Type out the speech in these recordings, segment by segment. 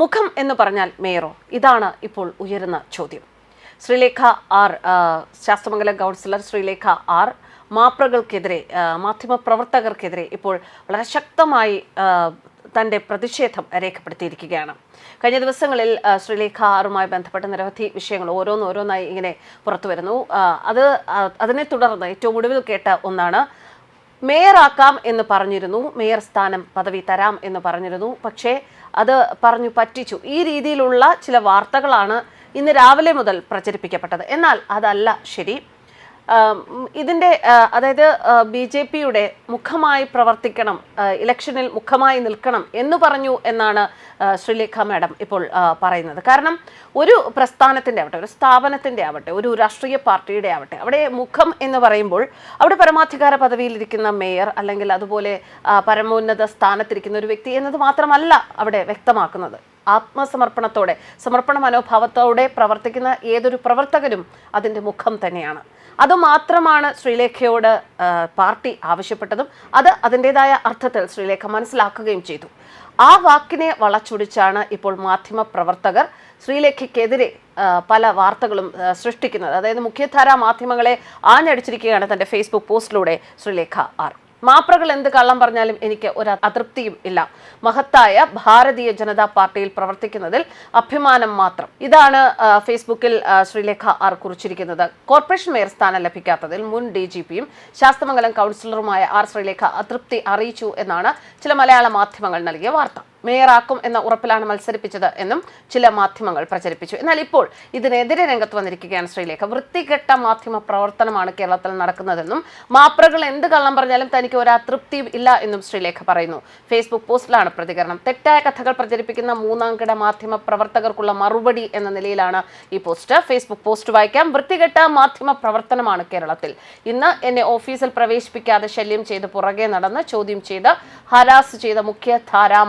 മുഖം എന്ന് പറഞ്ഞാൽ മേയറോ ഇതാണ് ഇപ്പോൾ ഉയരുന്ന ചോദ്യം. Sreelekha R Sasthamangalam councillor Sreelekha R മാപ്രകൾക്കെതിരെ മാധ്യമപ്രവർത്തകർക്കെതിരെ ഇപ്പോൾ വളരെ ശക്തമായി തന്റെ പ്രതിഷേധം രേഖപ്പെടുത്തിയിരിക്കുകയാണ്. കഴിഞ്ഞ ദിവസങ്ങളിൽ ശ്രീലേഖ ആറുമായി ബന്ധപ്പെട്ട നിരവധി വിഷയങ്ങൾ ഓരോന്നോരോന്നായി ഇങ്ങനെ പുറത്തു വരുന്നു. അത് അതിനെ തുടർന്ന് ഏറ്റവും ഒടുവിൽ കേട്ട ഒന്നാണ് മേയറാക്കാം എന്ന് പറഞ്ഞിരുന്നു മേയർ സ്ഥാനം പദവി തരാം എന്ന് പറഞ്ഞിരുന്നു. പക്ഷേ അത് പറഞ്ഞു പറ്റിച്ചു. ഈ രീതിയിലുള്ള ചില വാർത്തകളാണ് ഇന്ന് രാവിലെ മുതൽ പ്രചരിപ്പിക്കപ്പെട്ടത്. എന്നാൽ അതല്ല ശരി. ഇതിന്റെ അതായത് ബി ജെ പിയുടെ മുഖമായി പ്രവർത്തിക്കണം ഇലക്ഷനിൽ മുഖമായി നിൽക്കണം എന്ന് പറഞ്ഞു എന്നാണ് ശ്രീലേഖ മാഡം ഇപ്പോൾ പറയുന്നത്. കാരണം ഒരു പ്രസ്ഥാനത്തിന്റെ ആവട്ടെ ഒരു സ്ഥാപനത്തിന്റെ ആവട്ടെ ഒരു രാഷ്ട്രീയ പാർട്ടിയുടെ ആവട്ടെ അവിടെ മുഖം എന്ന് പറയുമ്പോൾ അവിടെ പരമാധികാര പദവിയിലിരിക്കുന്ന മേയർ അല്ലെങ്കിൽ അതുപോലെ പരമോന്നത സ്ഥാനത്തിരിക്കുന്ന ഒരു വ്യക്തി എന്നത് മാത്രമല്ല അവിടെ വ്യക്തമാക്കുന്നത്. ആത്മസമർപ്പണത്തോടെ സമർപ്പണ മനോഭാവത്തോടെ പ്രവർത്തിക്കുന്ന ഏതൊരു പ്രവർത്തകരും അതിന്റെ മുഖം തന്നെയാണ്. അതുമാത്രമാണ് ശ്രീലേഖയോട് പാർട്ടി ആവശ്യപ്പെട്ടതും അത് അതിന്റെതായ അർത്ഥത്തിൽ ശ്രീലേഖ മനസ്സിലാക്കുകയും ചെയ്തു. ആ വാക്കിനെ വളച്ചൊടിച്ചാണ് ഇപ്പോൾ മാധ്യമ പ്രവർത്തകർ ശ്രീലേഖയ്ക്കെതിരെ പല വാർത്തകളും സൃഷ്ടിക്കുന്നത്. അതായത് മുഖ്യധാരാ മാധ്യമങ്ങളെ ആഞ്ഞടിച്ചിരിക്കുകയാണ് തന്റെ ഫേസ്ബുക്ക് പോസ്റ്റിലൂടെ ശ്രീലേഖ ആർ. മാപ്രകൾ എന്ത് കള്ളം പറഞ്ഞാലും എനിക്ക് ഒരു അതൃപ്തിയും ഇല്ല. മഹത്തായ ഭാരതീയ ജനതാ പാർട്ടിയിൽ പ്രവർത്തിക്കുന്നതിൽ അഭിമാനം മാത്രം. ഇതാണ് ഫേസ്ബുക്കിൽ ശ്രീലേഖ ആർ കുറിച്ചിരിക്കുന്നത്. കോർപ്പറേഷൻ മേയർ സ്ഥാനം ലഭിക്കാത്തതിൽ മുൻ ഡി ജി പിയും ശാസ്തമംഗലം കൗൺസിലറുമായ ആർ ശ്രീലേഖ അതൃപ്തി അറിയിച്ചു എന്നാണ് ചില മലയാള മാധ്യമങ്ങൾ നൽകിയ വാർത്ത. മേയറാക്കും എന്ന ഉറപ്പിലാണ് മത്സരിപ്പിച്ചത് എന്നും ചില മാധ്യമങ്ങൾ പ്രചരിപ്പിച്ചു. എന്നാൽ ഇപ്പോൾ ഇതിനെതിരെ രംഗത്ത് വന്നിരിക്കുകയാണ് ശ്രീലേഖ. വൃത്തികെട്ട മാധ്യമ പ്രവർത്തനമാണ് കേരളത്തിൽ നടക്കുന്നതെന്നും മാപ്രകൾ എന്ത് കള്ളം പറഞ്ഞാലും തനിക്ക് ഒരു അതൃപ്തിയും ഇല്ല എന്നും ശ്രീലേഖ പറയുന്നു. ഫേസ്ബുക്ക് പോസ്റ്റിലാണ് പ്രതികരണം. തെറ്റായ കഥകൾ പ്രചരിപ്പിക്കുന്ന മൂന്നാംകിട മാധ്യമ പ്രവർത്തകർക്കുള്ള മറുപടി എന്ന നിലയിലാണ് ഈ പോസ്റ്റ്. ഫേസ്ബുക്ക് പോസ്റ്റ് വായിക്കാം. വൃത്തികെട്ട മാധ്യമ പ്രവർത്തനമാണ് കേരളത്തിൽ. ഇന്ന് എന്നെ ഓഫീസിൽ പ്രവേശിപ്പിക്കാതെ ശല്യം ചെയ്ത് പുറകെ നടന്ന് ചോദ്യം ചെയ്ത് ഹരാസ് ചെയ്ത മുഖ്യധാരാ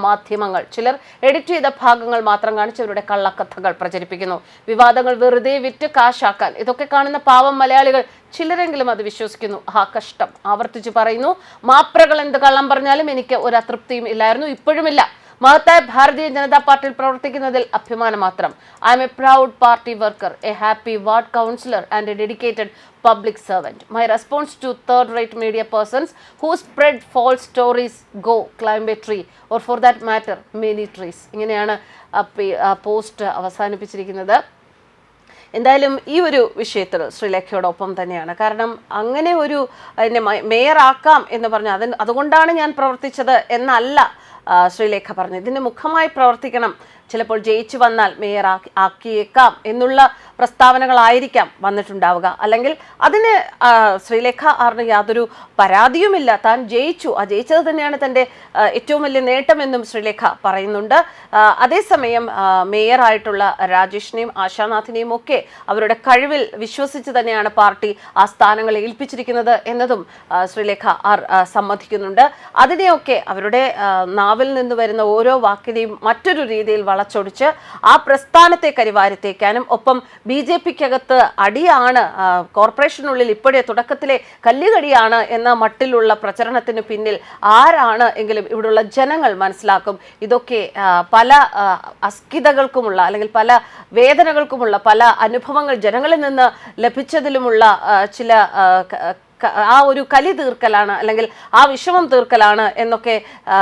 മാധ്യമങ്ങൾ ചിലർ എഡിറ്റ് ചെയ്ത ഭാഗങ്ങൾ മാത്രം കാണിച്ചവരുടെ കള്ളക്കഥകൾ പ്രചരിപ്പിക്കുന്നു. വിവാദങ്ങൾ വെറുതെ വിറ്റ് കാശാക്കാൻ. ഇതൊക്കെ കാണുന്ന പാവം മലയാളികൾ ചിലരെങ്കിലും അത് വിശ്വസിക്കുന്നു. ആ കഷ്ടം. ആവർത്തിച്ച് പറയുന്നു മാപ്രകൾ എന്ത് കള്ളം പറഞ്ഞാലും എനിക്ക് ഒരു അതൃപ്തിയും ഇല്ലായിരുന്നു ഇപ്പോഴുമില്ല. മഹത്തായ ഭാരതീയ ജനതാ പാർട്ടിയിൽ പ്രവർത്തിക്കുന്നതിൽ അഭിമാനം മാത്രം. I am a proud party worker a happy ward councillor and a dedicated public servant my response to third rate media persons who spread false stories go climb a tree or for that matter many trees ഇങ്ങനെയാണ് post അവസാനിപ്പിച്ചിരിക്കുന്നത്. എന്തായാലും ഈ ഒരു വിഷയത്തിൽ ശ്രീലേഖയോടൊപ്പം തന്നെയാണ്. കാരണം അങ്ങനെ ഒരു എന്നെ മേയറാക്കാം എന്ന് പറഞ്ഞു അതിന് അതുകൊണ്ടാണ് ഞാൻ പ്രവർത്തിച്ചത് എന്നല്ല ശ്രീലേഖ പറഞ്ഞു. ഇതിന്റെ മുഖമായി പ്രവർത്തിക്കണം. ചിലപ്പോൾ ജയിച്ചു വന്നാൽ മേയർ ആക്കി ആക്കിയേക്കാം എന്നുള്ള പ്രസ്താവനകളായിരിക്കാം വന്നിട്ടുണ്ടാവുക. അല്ലെങ്കിൽ അതിന് ശ്രീലേഖ ആറിന് യാതൊരു പരാതിയുമില്ല. താൻ ജയിച്ചു. ആ ജയിച്ചത് തന്നെയാണ് തന്റെ ഏറ്റവും വലിയ നേട്ടമെന്നും ശ്രീലേഖ പറയുന്നുണ്ട്. അതേസമയം മേയറായിട്ടുള്ള രാജേഷിനെയും ആശാനാഥിനെയും ഒക്കെ അവരുടെ കഴിവിൽ വിശ്വസിച്ച് തന്നെയാണ് പാർട്ടി ആ സ്ഥാനങ്ങൾ ഏൽപ്പിച്ചിരിക്കുന്നത് എന്നതും ശ്രീലേഖ ആർ സമ്മതിക്കുന്നുണ്ട്. അതിനെയൊക്കെ അവരുടെ ആ, നാവിൽ നിന്ന് വരുന്ന ഓരോ വാക്കിനെയും മറ്റൊരു രീതിയിൽ വളച്ചൊടിച്ച് ആ പ്രസ്ഥാനത്തെ കരിവാരിത്തേക്കാനും. ഒപ്പം ബി ജെ പിക്കകത്ത് അടിയാണ് കോർപ്പറേഷനുള്ളിൽ ഇപ്പോഴേ തുടക്കത്തിലെ കല്ലുകടിയാണ് എന്ന മട്ടിലുള്ള പ്രചരണത്തിന് പിന്നിൽ ആരാണ് എങ്കിലും ഇവിടെയുള്ള ജനങ്ങൾ മനസ്സിലാക്കും. ഇതൊക്കെ പല അസ്കിതകൾക്കുമുള്ള അല്ലെങ്കിൽ പല വേദനകൾക്കുമുള്ള പല അനുഭവങ്ങൾ ജനങ്ങളിൽ നിന്ന് ലഭിച്ചതിലുമുള്ള ചില ആ, ഒരു കലി തീർക്കലാണ് അല്ലെങ്കിൽ ആ വിഷമം തീർക്കലാണ് എന്നൊക്കെ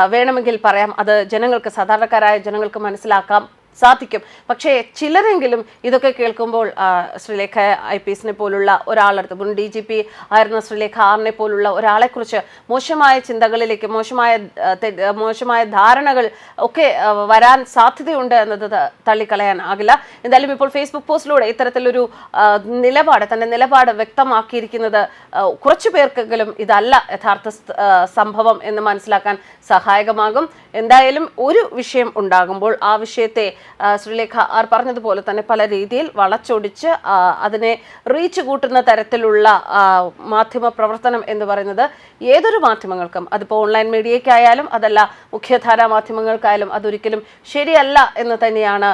വേണമെങ്കിൽ പറയാം. അത് ജനങ്ങൾക്ക് സാധാരണക്കാരായ ജനങ്ങൾക്ക് മനസ്സിലാക്കാം. സാധിക്കും. പക്ഷേ ചിലരെങ്കിലും ഇതൊക്കെ കേൾക്കുമ്പോൾ ശ്രീലേഖ ഐ പി എസിനെ പോലുള്ള ഒരാളെടുത്ത് മുൻ ഡി ജി പി ആയിരുന്ന ശ്രീലേഖ ആറിനെ പോലുള്ള ഒരാളെക്കുറിച്ച് മോശമായ ചിന്തകളിലേക്ക് മോശമായ മോശമായ ധാരണകൾ ഒക്കെ വരാൻ സാധ്യതയുണ്ട് എന്നത് തള്ളിക്കളയാൻ ആകില്ല. എന്തായാലും ഇപ്പോൾ ഫേസ്ബുക്ക് പോസ്റ്റിലൂടെ ഇത്തരത്തിലൊരു നിലപാട് തന്റെ നിലപാട് വ്യക്തമാക്കിയിരിക്കുന്നത് കുറച്ചു പേർക്കെങ്കിലും ഇതല്ല യഥാർത്ഥ സംഭവം എന്ന് മനസ്സിലാക്കാൻ സഹായകമാകും. എന്തായാലും ഒരു വിഷയം ഉണ്ടാകുമ്പോൾ ആ വിഷയത്തെ ശ്രീലേഖ ആർ പറഞ്ഞതുപോലെ തന്നെ പല രീതിയിൽ വളച്ചൊടിച്ച് അതിനെ റീച്ച് കൂട്ടുന്ന തരത്തിലുള്ള മാധ്യമ പ്രവർത്തനം എന്ന് പറയുന്നത് ഏതൊരു മാധ്യമങ്ങൾക്കും അതിപ്പോൾ ഓൺലൈൻ മീഡിയയ്ക്കായാലും അതല്ല മുഖ്യധാരാ മാധ്യമങ്ങൾക്കായാലും അതൊരിക്കലും ശരിയല്ല എന്ന് തന്നെയാണ്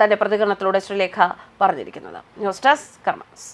തന്റെ പ്രതികരണത്തിലൂടെ ശ്രീലേഖ പറഞ്ഞിരിക്കുന്നത്. News desk കർമ്മസ്